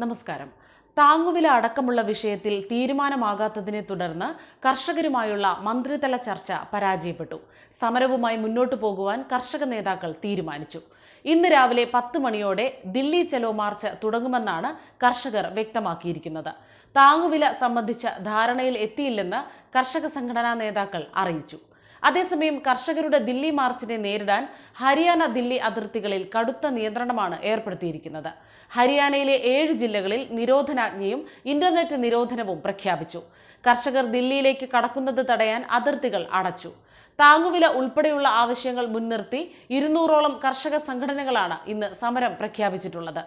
നമസ്കാരം. താങ്ങുവില അടക്കമുള്ള വിഷയത്തിൽ തീരുമാനമാകാത്തതിനെ തുടർന്ന് കർഷകരുമായുള്ള മന്ത്രിതല ചർച്ച പരാജയപ്പെട്ടു. സമരവുമായി മുന്നോട്ടു പോകുവാൻ കർഷക നേതാക്കൾ തീരുമാനിച്ചു. ഇന്ന് രാവിലെ പത്ത് മണിയോടെ ദില്ലി ചലോ മാർച്ച് തുടങ്ങുമെന്നാണ് കർഷകർ വ്യക്തമാക്കിയിരിക്കുന്നത്. താങ്ങുവില സംബന്ധിച്ച ധാരണയിൽ എത്തിയില്ലെന്ന് കർഷക സംഘടനാ നേതാക്കൾ അറിയിച്ചു. അതേസമയം കർഷകരുടെ ദില്ലി മാർച്ചിനെ നേരിടാൻ ഹരിയാന ദില്ലി അതിർത്തികളിൽ കടുത്ത നിയന്ത്രണമാണ് ഏർപ്പെടുത്തിയിരിക്കുന്നത്. ഹരിയാനയിലെ ഏഴ് ജില്ലകളിൽ നിരോധനാജ്ഞയും ഇന്റർനെറ്റ് നിരോധനവും പ്രഖ്യാപിച്ചു. കർഷകർ ദില്ലിയിലേക്ക് കടക്കുന്നത് തടയാൻ അതിർത്തികൾ അടച്ചു. താങ്ങുവില ഉൾപ്പെടെയുള്ള ആവശ്യങ്ങൾ മുൻനിർത്തി ഇരുന്നൂറോളം കർഷക സംഘടനകളാണ് ഇന്ന് സമരം പ്രഖ്യാപിച്ചിട്ടുള്ളത്.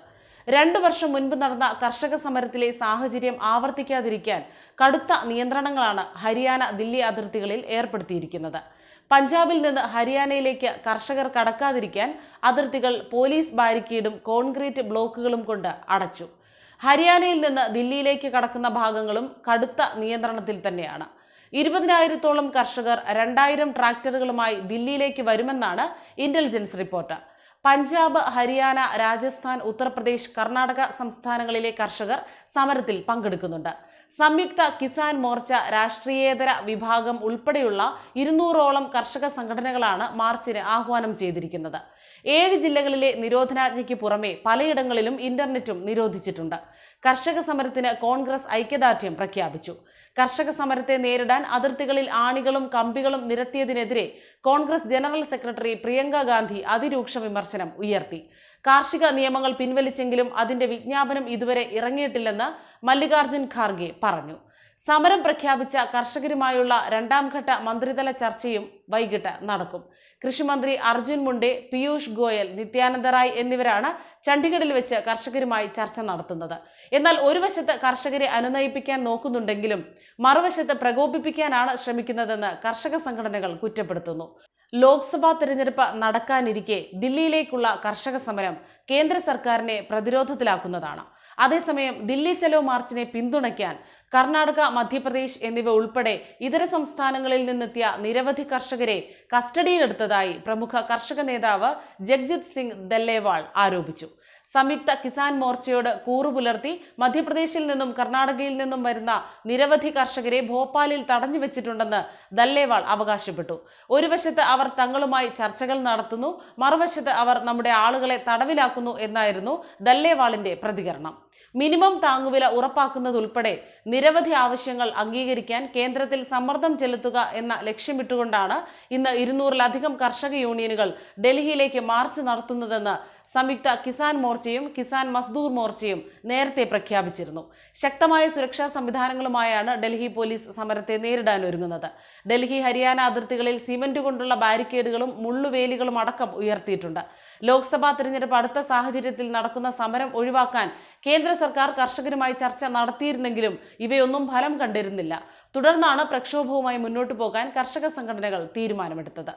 രണ്ടു വർഷം മുൻപ് നടന്ന കർഷക സമരത്തിലെ സാഹചര്യം ആവർത്തിക്കാതിരിക്കാൻ കടുത്ത നിയന്ത്രണങ്ങളാണ് ഹരിയാന ദില്ലി അതിർത്തികളിൽ ഏർപ്പെടുത്തിയിരിക്കുന്നത്. പഞ്ചാബിൽ നിന്ന് ഹരിയാനയിലേക്ക് കർഷകർ കടക്കാതിരിക്കാൻ അതിർത്തികൾ പോലീസ് ബാരിക്കേഡും കോൺക്രീറ്റ് ബ്ലോക്കുകളും കൊണ്ട് അടച്ചു. ഹരിയാനയിൽ നിന്ന് ദില്ലിയിലേക്ക് കടക്കുന്ന ഭാഗങ്ങളും കടുത്ത നിയന്ത്രണത്തിൽ തന്നെയാണ്. ഇരുപതിനായിരത്തോളം കർഷകർ രണ്ടായിരം ട്രാക്ടറുകളുമായി ദില്ലിയിലേക്ക് വരുമെന്നാണ് ഇന്റലിജൻസ് റിപ്പോർട്ട് പഞ്ചാബ് ഹരിയാന രാജസ്ഥാൻ ഉത്തർപ്രദേശ് കർണാടക സംസ്ഥാനങ്ങളിലെ കർഷകർ സമരത്തിൽ പങ്കെടുക്കുന്നുണ്ട്. സംയുക്ത കിസാൻ മോർച്ച രാഷ്ട്രീയേതര വിഭാഗം ഉൾപ്പെടെയുള്ള ഇരുന്നൂറോളം കർഷക സംഘടനകളാണ് മാർച്ചിന് ആഹ്വാനം ചെയ്തിരിക്കുന്നത്. ഏഴ് ജില്ലകളിലെ നിരോധനാജ്ഞയ്ക്ക് പുറമെ പലയിടങ്ങളിലും ഇന്റർനെറ്റും നിരോധിച്ചിട്ടുണ്ട്. കർഷക സമരത്തിന് കോൺഗ്രസ് ഐക്യദാർഢ്യം പ്രഖ്യാപിച്ചു. കർഷക സമരത്തെ നേരിടാൻ അതിർത്തികളിൽ ആണികളും കമ്പികളും നിരത്തിയതിനെതിരെ കോൺഗ്രസ് ജനറൽ സെക്രട്ടറി പ്രിയങ്ക ഗാന്ധി അതിരൂക്ഷ വിമർശനം ഉയർത്തി. കാർഷിക നിയമങ്ങൾ പിൻവലിച്ചെങ്കിലും അതിന്റെ വിജ്ഞാപനം ഇതുവരെ ഇറങ്ങിയിട്ടില്ലെന്ന് മല്ലികാർജുൻ ഖാർഗെ പറഞ്ഞു. സമരം പ്രഖ്യാപിച്ച കർഷകരുമായുള്ള രണ്ടാം ഘട്ട മന്ത്രിതല ചർച്ചയും വൈകിട്ട് നടക്കും. കൃഷിമന്ത്രി അർജുൻ മുണ്ടെ പീയൂഷ് ഗോയൽ നിത്യാനന്ദ റായ് എന്നിവരാണ് ചണ്ഡീഗഡിൽ വെച്ച് കർഷകരുമായി ചർച്ച നടത്തുന്നത്. എന്നാൽ ഒരു വശത്ത് കർഷകരെ അനുനയിപ്പിക്കാൻ നോക്കുന്നുണ്ടെങ്കിലും മറുവശത്ത് പ്രകോപിപ്പിക്കാനാണ് ശ്രമിക്കുന്നതെന്ന് കർഷക സംഘടനകൾ കുറ്റപ്പെടുത്തുന്നു. ലോക്സഭാ തെരഞ്ഞെടുപ്പ് നടക്കാനിരിക്കെ ദില്ലിയിലേക്കുള്ള കർഷക സമരം കേന്ദ്ര സർക്കാരിനെ പ്രതിരോധത്തിലാക്കുന്നതാണ്. അതേസമയം ദില്ലി ചലോ മാർച്ചിനെ പിന്തുണയ്ക്കാൻ കർണാടക മധ്യപ്രദേശ് എന്നിവ ഉൾപ്പെടെ ഇതര സംസ്ഥാനങ്ങളിൽ നിന്നെത്തിയ നിരവധി കർഷകരെ കസ്റ്റഡിയിലെടുത്തതായി പ്രമുഖ കർഷക നേതാവ് ജഗ്ജിത് സിംഗ് ദല്ലേവാൾ ആരോപിച്ചു. സംയുക്ത കിസാൻ മോർച്ചയോട് കൂറുപുലർത്തി മധ്യപ്രദേശിൽ നിന്നും കർണാടകയിൽ നിന്നും വരുന്ന നിരവധി കർഷകരെ ഭോപ്പാലിൽ തടഞ്ഞു വെച്ചിട്ടുണ്ടെന്ന് ദല്ലേവാൾ അവകാശപ്പെട്ടു. ഒരു വശത്ത് അവർ തങ്ങളുമായി ചർച്ചകൾ നടത്തുന്നു മറുവശത്ത് അവർ നമ്മുടെ ആളുകളെ തടവിലാക്കുന്നു എന്നായിരുന്നു ദല്ലേവാളിന്റെ പ്രതികരണം. മിനിമം താങ്ങുവില ഉറപ്പാക്കുന്നതുൾപ്പെടെ നിരവധി ആവശ്യങ്ങൾ അംഗീകരിക്കാൻ കേന്ദ്രത്തിൽ സമ്മർദ്ദം ചെലുത്തുക എന്ന ലക്ഷ്യമിട്ടുകൊണ്ടാണ് ഇന്ന് ഇരുന്നൂറിലധികം കർഷക യൂണിയനുകൾ ഡൽഹിയിലേക്ക് മാർച്ച് നടത്തുന്നതെന്ന് സംയുക്ത കിസാൻ മോർച്ചയും കിസാൻ മസ്ദൂർ മോർച്ചയും നേരത്തെ പ്രഖ്യാപിച്ചിരുന്നു. ശക്തമായ സുരക്ഷാ സംവിധാനങ്ങളുമായാണ് ഡൽഹി പോലീസ് സമരത്തെ നേരിടാൻ ഒരുങ്ങുന്നത്. ഡൽഹി ഹരിയാന അതിർത്തികളിൽ സിമന്റ് കൊണ്ടുള്ള ബാരിക്കേഡുകളും മുള്ളുവേലികളും അടക്കം ഉയർത്തിയിട്ടുണ്ട്. ലോക്സഭാ തിരഞ്ഞെടുപ്പ് അടുത്ത സാഹചര്യത്തിൽ നടക്കുന്ന സമരം ഒഴിവാക്കാൻ കേന്ദ്ര സർക്കാർ കർഷകരുമായി ചർച്ച നടത്തിയിരുന്നെങ്കിലും ഇവയൊന്നും ഫലം കണ്ടിരുന്നില്ല. തുടർന്നാണ് പ്രക്ഷോഭവുമായി മുന്നോട്ടു പോകാൻ കർഷക സംഘടനകൾ തീരുമാനമെടുത്തത്.